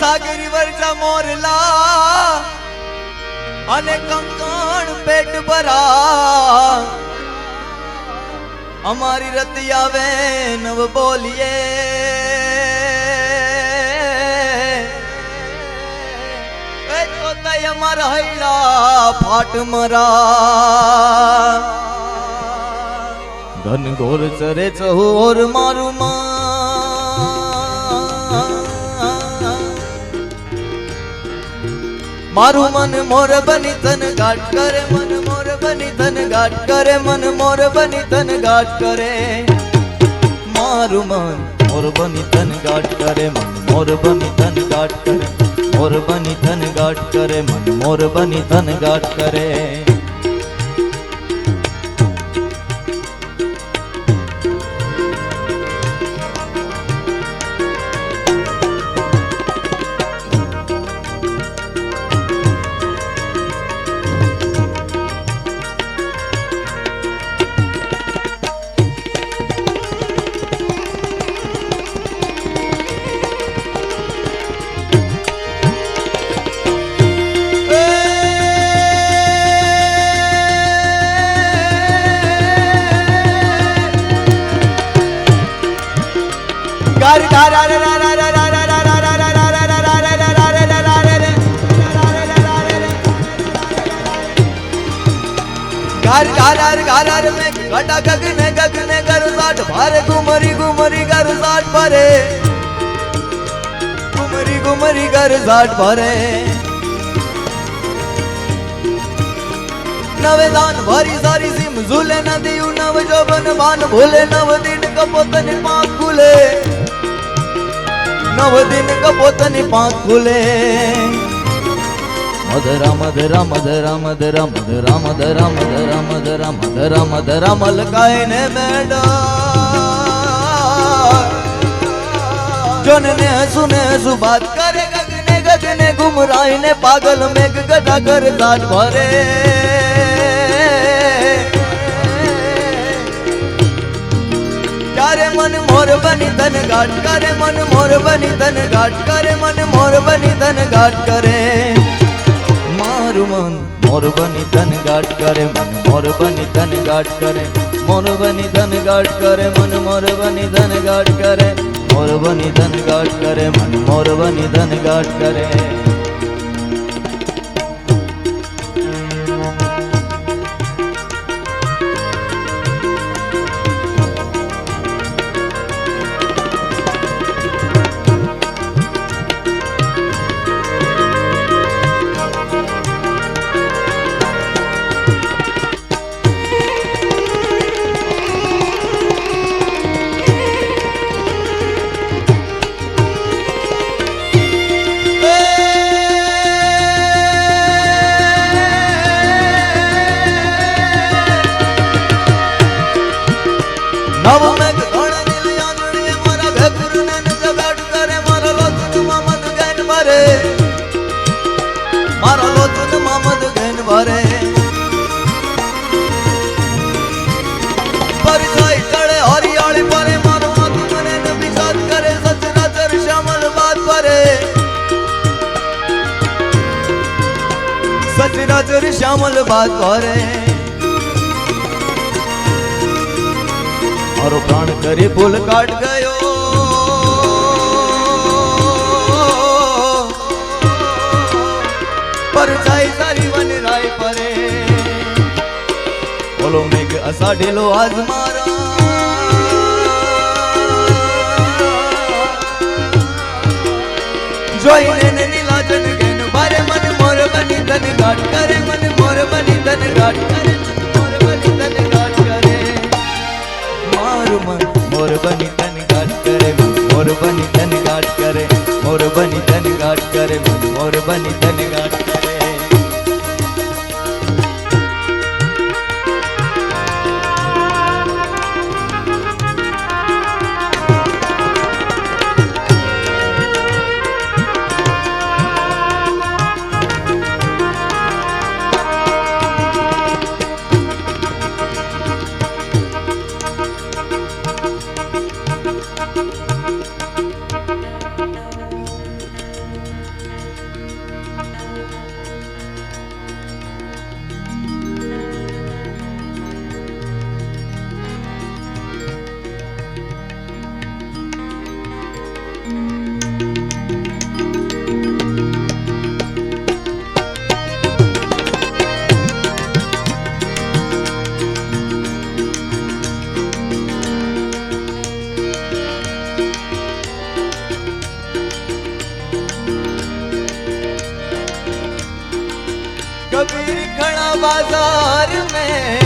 સાગરી વરજા મોરલા અને કંકણ પેટ ભરા. અમારી રતી આવે નવ બોલીએ. અમારા હૈડા ફાટ મરા. ઘન ઘોર ચરે ચહોર મારું માં. મારું મન મોર બની તન ગાટ કરે, મન મોર બની તન ગાટ કરે, મન મોર બની તન ગાટ કરે. મારું મન મોર બની તન ગાટ કરે, મન મોર બની તન ગાટ કરે, મોર બની તન ગાટ કરે, મન મોર બની તન ગાટ કરે. ગાર ગાર ગાર ગાર મે ઘટા ગગને ગગને ગર સાઠ ભારે ગુમરી ગુમરી ગર સાઠ ભરે. ગુમરી ગુમરી ગર સાઠ ભરે. નવે દાન ભરી સારી સિમ ઝૂલે નદી નવ જોબન બાન ભૂલે નવ દિન કપોતની પાંખ ખુલે. નવ દિન કપોતની પાંખ ખુલે. મધરા મધરા મધરા મધરા મધરા મધરા મધરા મધરા મધરા મધરા મલકાય ને મેડા જોન ને હસુ ને હસુ બાત કરે ગગને ગગને ગુમરાઈ ને પાગલ મેઘ ગદા કર દાટ ભરે ક્યારે મન મોર બની તન ગાટ કરે મન મોર બની તન ગાટ કરે મન મોર બની તન ગાટ કરે. મારું મન, મોર બની તન ગાટ કરે મન, મોર બની તન ગાટ કરે. મોર બની તન ગાટ કરે મન, મોર બની તન ગાટ કરે. મોર બની તન ગાટ કરે મન, મોર બની તન ગાટ કરે. સચરાચર શ્યામલ બાદ ભરે મારો પ્રાણ કરી ભૂલ કાઢ ગયો. અસાઢેલો આજ મારા. જોઈને ને નીલાજન ગેન ભારે મન મોર બની ધન ગાટ કરે, મન મોર બની ધન ગાટ કરે. મારું મન, મોર બની તન ગાટ કરે મોર બની તન ગાટ કરે, મોર બની તન ગાટ કરે મોર બની તન बाजार में